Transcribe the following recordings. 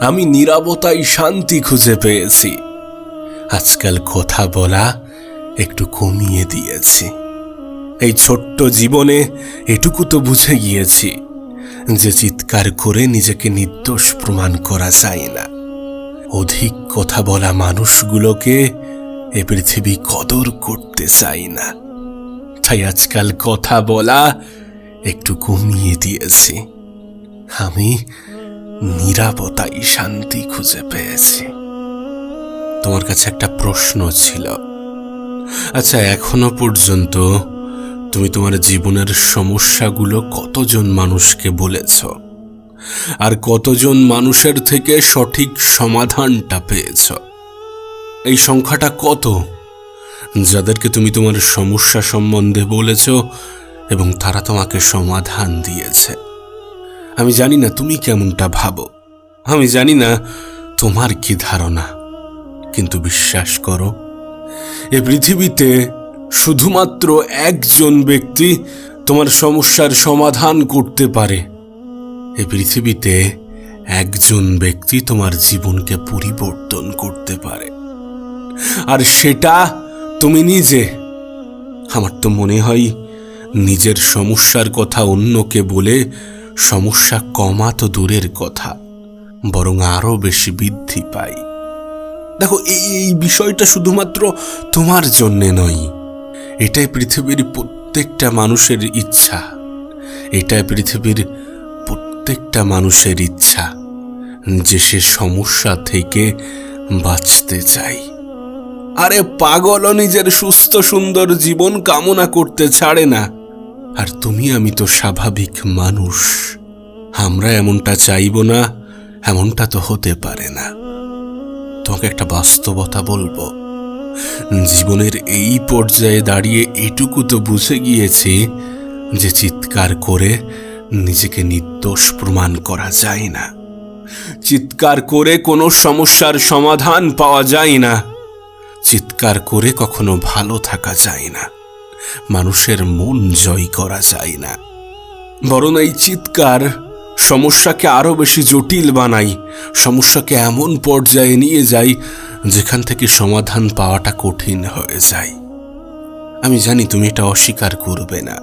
আমি নিরাপত্তায় শান্তি খুঁজে পেয়েছি। আজকাল কথা বলা একটু কমিয়ে দিয়েছি। এই ছোট্ট জীবনে এটুকু তো বুঝে গিয়েছি যে চিৎকার করে নিজেকে নির্দোষ প্রমাণ করা যায় না। অধিক কথা বলা মানুষগুলোকে এ পৃথিবী কদর করতে চাই না। তাই আজকাল কথা বলা একটু কমিয়ে দিয়েছি। আমি নিরাপত্তায় শান্তি খুঁজে পেয়েছি। তোমার কাছে একটা প্রশ্ন ছিল। আচ্ছা এখনও পর্যন্ত তুমি তোমার জীবনের সমস্যাগুলো কতজন মানুষকে বলেছ? আর কতজন মানুষের থেকে সঠিক সমাধানটা পেয়েছ? এই সংখ্যাটা কত যাদেরকে তুমি তোমার সমস্যা সম্বন্ধে বলেছ এবং তারা তোমাকে সমাধান দিয়েছে? আমি জানি না তুমি কেমনটা ভাবো। আমি জানি না তোমার কি ধারণা। কিন্তু বিশ্বাস করো, এ পৃথিবীতে শুধুমাত্র একজন ব্যক্তি তোমার সমস্যার সমাধান করতে পারে। এ পৃথিবীতে একজন ব্যক্তি তোমার জীবনকে পরিবর্তন করতে পারে। আর সেটা তুমি নিজে। আমার তো মনে হয় নিজের সমস্যার কথা অন্যকে বলে সমস্যা কমা তো দূরের কথা, বরং আরও বেশি বৃদ্ধি পায়। দেখো, এই বিষয়টা শুধুমাত্র তোমার জন্যে নয়, এটাই পৃথিবীর প্রত্যেকটা মানুষের ইচ্ছা, এটাই পৃথিবীর প্রত্যেকটা মানুষের ইচ্ছা যে সে সমস্যা থেকে বাঁচতে চায়। আরে পাগলও নিজের সুস্থ সুন্দর জীবন কামনা করতে ছাড়ে না। আর তুমি আমি তো স্বাভাবিক মানুষ। আমরা এমনটা চাইব না, এমনটা তো হতে পারে না। তোমাকে একটা বাস্তবতা বলব। জীবনের এই পর্যায়ে দাঁড়িয়ে এটুকু তো বুঝে গিয়েছি যে চিৎকার করে নিজেকে নির্দোষ প্রমাণ করা যায় না। চিৎকার করে কোনো সমস্যার সমাধান পাওয়া যায় না। চিৎকার করে কখনো ভালো থাকা যায় না। মানুষের মন জয় করা যায় না। বরং এই চিৎকার সমস্যাকে আরও বেশি জটিল বানাই সমস্যাকে এমন পর্যায়ে নিয়ে যাই যেখান থেকে সমাধান পাওয়াটা কঠিন হয়ে যায়। আমি জানি তুমি এটা অস্বীকার করবে না।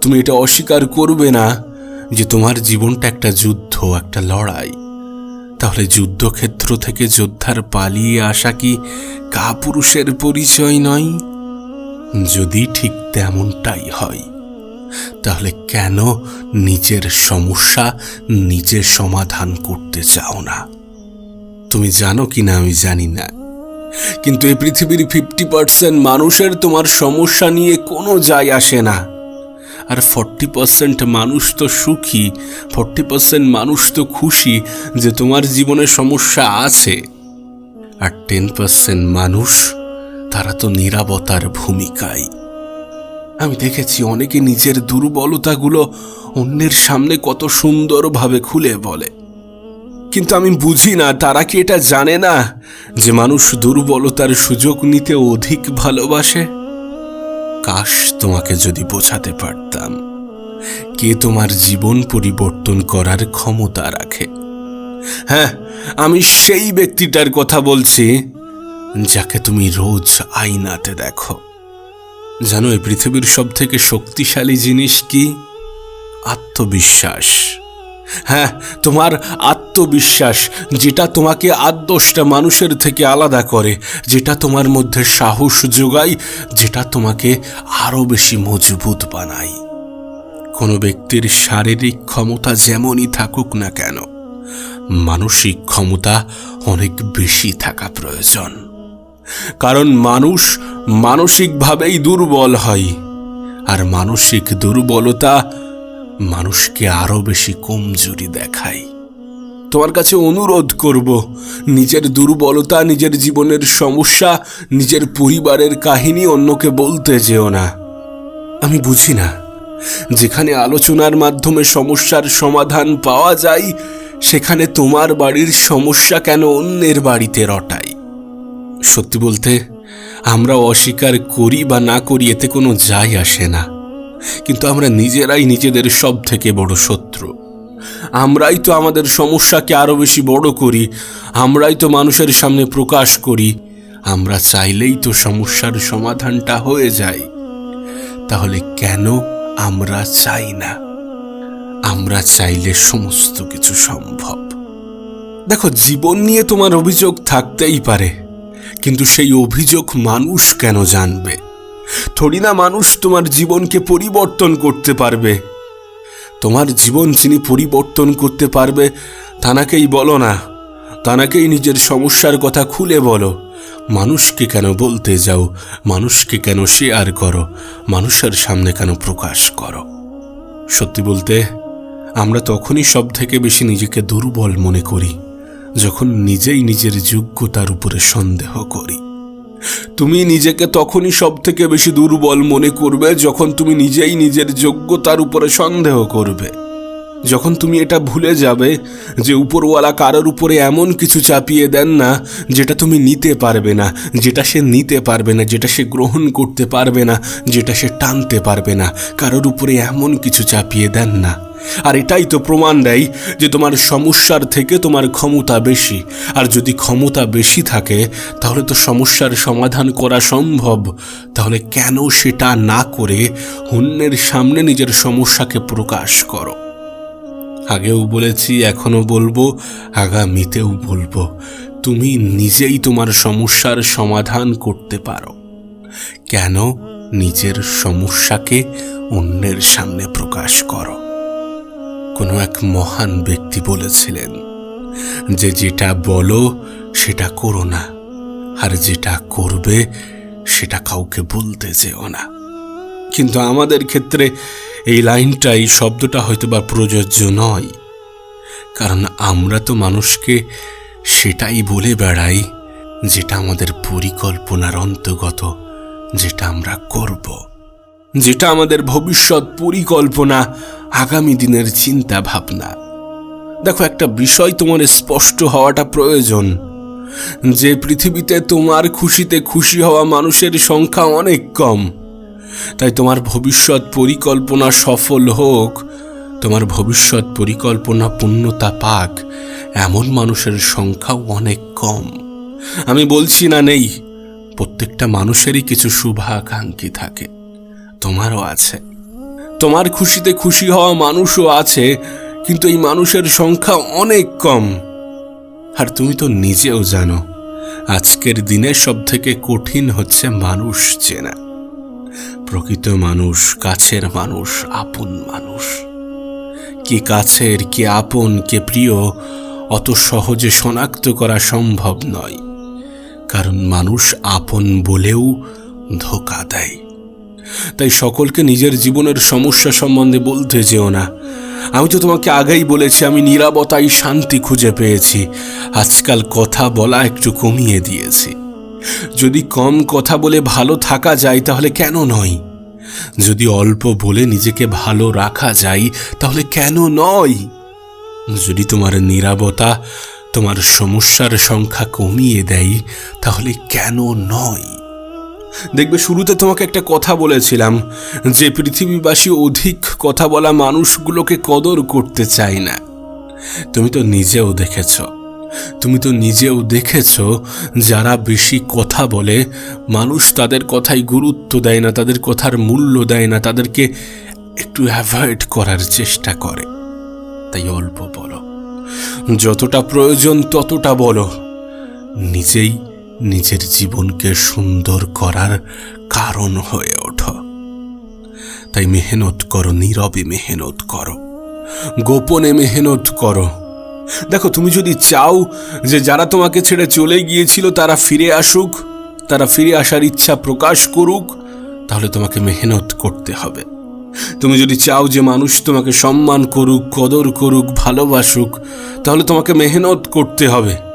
তুমি এটা অস্বীকার করবে না যে তোমার জীবনটা একটা যুদ্ধ, একটা লড়াই। তাহলে যুদ্ধক্ষেত্র থেকে যোদ্ধার পালিয়ে আসা কি কাপুরুষের পরিচয় নয়? যদি ঠিক তেমনটাই হয়, তাহলে কেন নিজের সমস্যা নিজে সমাধান করতে চাও না? তুমি জানো কি না আমি জানি না। কিন্তু এই পৃথিবীর ফিফটি পার্সেন্ট মানুষের তোমার সমস্যা নিয়ে কোনো যায় আসে না। আর ফর্টি পার্সেন্ট মানুষ তো সুখী ফর্টি পার্সেন্ট মানুষ তো খুশি যে তোমার জীবনে সমস্যা আছে। আর টেন পার্সেন্ট মানুষ তারা তো নিরাপত্তার ভূমিকায় আমি দেখেছি অনেকে নিজের দুর্বলতাগুলো অন্যের সামনে কত সুন্দরভাবে খুলে বলে। কিন্তু আমি বুঝি না, তারা কি এটা জানে না যে মানুষ দুর্বলতার সুযোগ নিতে অধিক ভালোবাসে? কাশ, তোমাকে যদি বোঝাতে পারতাম। কে তোমার জীবন পরিবর্তন করার ক্ষমতা রাখে? হ্যাঁ আমি সেই ব্যক্তিটার কথা বলছি। যাকে তুমি রোজ আইনাতে দেখো। জানো এই পৃথিবীর সব থেকে শক্তিশালী জিনিস কি? আত্মবিশ্বাস। হ্যাঁ তোমার আত্মবিশ্বাস, যেটা তোমাকে আদর্শটা মানুষের থেকে আলাদা করে, যেটা তোমার মধ্যে সাহস যোগায়, যেটা তোমাকে আরও বেশি মজবুত বানায়। কোনো ব্যক্তির শারীরিক ক্ষমতা যেমনই থাকুক না কেন, মানসিক ক্ষমতা অনেক বেশি থাকা প্রয়োজন। কারণ মানুষ মানসিকভাবেই দুর্বল হয়। আর মানসিক দুর্বলতা মানুষকে আরও বেশি কমজোরি দেখায়। তোমার কাছে অনুরোধ করব, নিজের দুর্বলতা, নিজের জীবনের সমস্যা, নিজের পরিবারের কাহিনী অন্যকে বলতে যেও না। আমি বুঝি না, যেখানে আলোচনার মাধ্যমে সমস্যার সমাধান পাওয়া যায়, সেখানে তোমার বাড়ির সমস্যা কেন অন্যের বাড়িতে রটায়? সত্যি বলতে, আমরা অস্বীকার করি বা না করি, এতে কোনো যায় আসে না। কিন্তু আমরা নিজেরাই নিজেদের সব থেকে বড় শত্রু। আমরাই তো আমাদের সমস্যাকে আরও বেশি বড় করি, আমরাই তো মানুষের সামনে প্রকাশ করি, আমরা চাইলেই তো সমস্যার সমাধানটা হয়ে যায়। তাহলে কেন আমরা চাই না? আমরা চাইলে সমস্ত কিছু সম্ভব। দেখো, জীবন নিয়ে তোমার অভিযোগ থাকতেই পারে। কিন্তু সেই অভিযোগ মানুষ কেন জানবে? থরি না মানুষ তোমার জীবনকে পরিবর্তন করতে পারবে। তোমার জীবন যিনি পরিবর্তন করতে পারবে, তানাকেই বলো না। তানাকেই নিজের সমস্যার কথা খুলে বলো। মানুষকে কেন বলতে যাও? মানুষকে কেন শেয়ার করো? মানুষের সামনে কেন প্রকাশ করো? সত্যি বলতে, আমরা তখনই সব থেকে বেশি নিজেকে দুর্বল মনে করি। যখন নিজেই নিজের যোগ্যতার উপরে সন্দেহ করি। তুমি নিজেকে তখনই সব থেকে বেশি দুর্বল মনে করবে যখন তুমি নিজেই নিজের যোগ্যতার উপরে সন্দেহ করবে। যখন তুমি এটা ভুলে যাবে যে উপরওয়ালা কারোর উপরে এমন কিছু চাপিয়ে দেন না যেটা তুমি নিতে পারবে না, যেটা সে নিতে পারবে না, যেটা সে গ্রহণ করতে পারবে না, যেটা সে টানতে পারবে না, কারোর উপরে এমন কিছু চাপিয়ে দেন না। আর এটাই তো প্রমাণ দেয় যে তোমার সমস্যার থেকে তোমার ক্ষমতা বেশি। আর যদি ক্ষমতা বেশি থাকে, তাহলে তো সমস্যার সমাধান করা সম্ভব। তাহলে কেন সেটা না করে অন্যের সামনে নিজের সমস্যাকে প্রকাশ করো? আগেও বলেছি এখনও বলব, আগামীতেও বলব, তুমি নিজেই তোমার সমস্যার সমাধান করতে পারো। কেন নিজের সমস্যাকে অন্যের সামনে প্রকাশ করো? কোনো এক মহান ব্যক্তি বলেছিলেন যে যেটা বলো, সেটা করো না, আর যেটা করবে, সেটা কাউকে বলতে যেও না। কিন্তু আমাদের ক্ষেত্রে এই লাইনটা, এই শব্দটা হয়তো বা প্রযোজ্য নয়, কারণ আমরা তো মানুষকে সেটাই বলে বেড়াই, যেটা আমাদের পরিকল্পনার অন্তর্গত, যেটা আমরা করব। যেটা আমাদের ভবিষ্যৎ পরিকল্পনা আগামী দিনের চিন্তা ভাবনা দেখো, একটা বিষয় তোমার স্পষ্ট হওয়াটা প্রয়োজন। যে পৃথিবীতে তোমার খুশিতে খুশি হওয়া মানুষের সংখ্যা অনেক কম, তাই তোমার ভবিষ্যৎ পরিকল্পনা সফল হোক, তোমার ভবিষ্যৎ পরিকল্পনা পূর্ণতা পাক, এমন মানুষের সংখ্যাও অনেক কম। আমি বলছি না নেই, প্রত্যেকটা মানুষেরই কিছু শুভাকাঙ্ক্ষী থাকে, তোমারও আছে। তোমার খুশিতে খুশি হওয়া মানুষও আছে, কিন্তু এই মানুষের সংখ্যা অনেক কম। আর তুমি তো নিজেও জানো, আজকের দিনে সব থেকে কঠিন হচ্ছে মানুষ চেনা। প্রকৃত মানুষ, কাছের মানুষ, আপন মানুষ। কে কাছের, কে আপন, কে প্রিয়, অত সহজে শনাক্ত করা সম্ভব নয়। কারণ মানুষ আপন বলেও ধোকা দেয়। তাই সকলকে নিজের জীবনের সমস্যা সম্বন্ধে বলতে যেও না। আমি তো তোমাকে আগেই বলেছি, আমি নিরাপত্তায় শান্তি খুঁজে পেয়েছি। আজকাল কথা বলা একটু কমিয়ে দিয়েছি। যদি কম কথা বলে ভালো থাকা যায়, তাহলে কেন নয়? যদি অল্প বলে নিজেকে ভালো রাখা যায়, তাহলে কেন নয়? যদি তোমার নিরাপত্তা তোমার সমস্যার সংখ্যা কমিয়ে দেয়, তাহলে কেন নয়? দেখবে শুরুতে তোমাকে একটা কথা বলেছিলাম, যে পৃথিবীবাসী অধিক কথা বলা মানুষগুলোকে কদর করতে চায় না। তুমি তো নিজেও দেখেছ, তুমি তো নিজেও দেখেছ যারা বেশি কথা বলে, মানুষ তাদের কথাই গুরুত্ব দেয় না, তাদের কথার মূল্য দেয় না, তাদেরকে একটু অ্যাভয়েড করার চেষ্টা করে। তাই অল্প বলো, যতটা প্রয়োজন ততটা বলো, নিজেই নিজের জীবনকে সুন্দর করার কারণ হয়ে ওঠো। তাই মেহনত করো, নীরবে মেহনত করো, গোপনে মেহনত করো। দেখো, তুমি যদি চাও যে যারা তোমাকে ছেড়ে চলে গিয়েছিল তারা ফিরে আসুক, তারা ফিরে আসার ইচ্ছা প্রকাশ করুক, তাহলে তোমাকে মেহনত করতে হবে। তুমি যদি চাও যে মানুষ তোমাকে সম্মান করুক, কদর করুক, ভালোবাসুক, তাহলে তোমাকে মেহনত করতে হবে।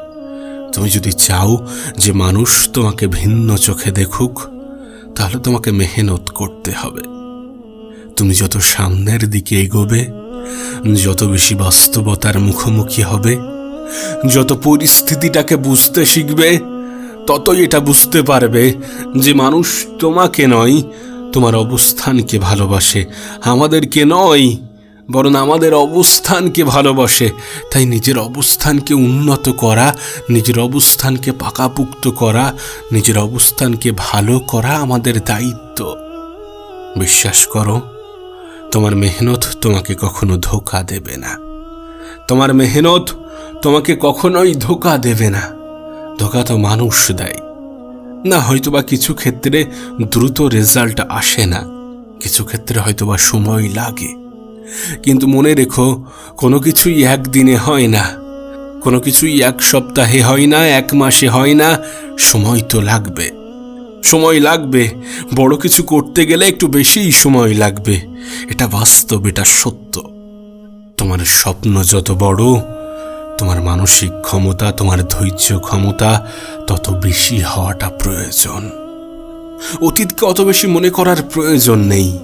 তুমি যদি চাও যে মানুষ তোমাকে ভিন্ন চোখে দেখুক, তাহলে তোমাকে মেহনত করতে হবে। তুমি যত সামনের দিকে এগোবে, যত বেশি বাস্তবতার মুখোমুখি হবে, যত পরিস্থিতিটাকে বুঝতে শিখবে, ততই এটা বুঝতে পারবে যে মানুষ তোমাকে নয়, তোমার অবস্থানকে ভালোবাসে, আমাদেরকে নয়। বরং আমাদের অবস্থানকে ভালোবাসে। তাই নিজের অবস্থানকে উন্নত করা, নিজের অবস্থানকে পাকাপুক্ত করা, নিজের অবস্থানকে ভালো করা আমাদের দায়িত্ব। বিশ্বাস করো, তোমার মেহনত তোমাকে কখনো ধোকা দেবে না। তোমার মেহনত তোমাকে কখনোই ধোকা দেবে না। ধোকা তো মানুষ দেয়। না, হয়তোবা কিছু ক্ষেত্রে দ্রুত রেজাল্ট আসে না। কিছু ক্ষেত্রে হয়তোবা সময় লাগে। কিন্তু মনে রেখো, কোনো কিছুই একদিনে হয় না। কোনো কিছুই এক সপ্তাহে হয় না, এক মাসে হয় না, সময় তো লাগবে। সময় লাগবে। বড় কিছু করতে গেলে একটু বেশিই সময় লাগবে। এটা বাস্তব, এটা সত্য। তোমার স্বপ্ন যত বড়, তোমার মানসিক ক্ষমতা, তোমার ধৈর্য ক্ষমতা, তত বেশি হওয়াটা প্রয়োজন। অতীতকে অত বেশি মনে করার প্রয়োজন নেই।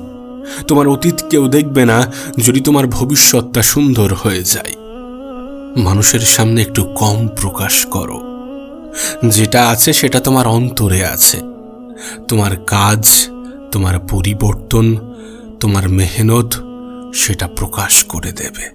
তোমার অতীত কেউ দেখবে না যদি তোমার ভবিষ্যৎটা সুন্দর হয়ে যায়। মানুষের সামনে একটু কম প্রকাশ করো। যেটা আছে সেটা তোমার অন্তরে আছে। তোমার কাজ, তোমার পরিবর্তন, তোমার মেহনত, সেটা প্রকাশ করে দেবে।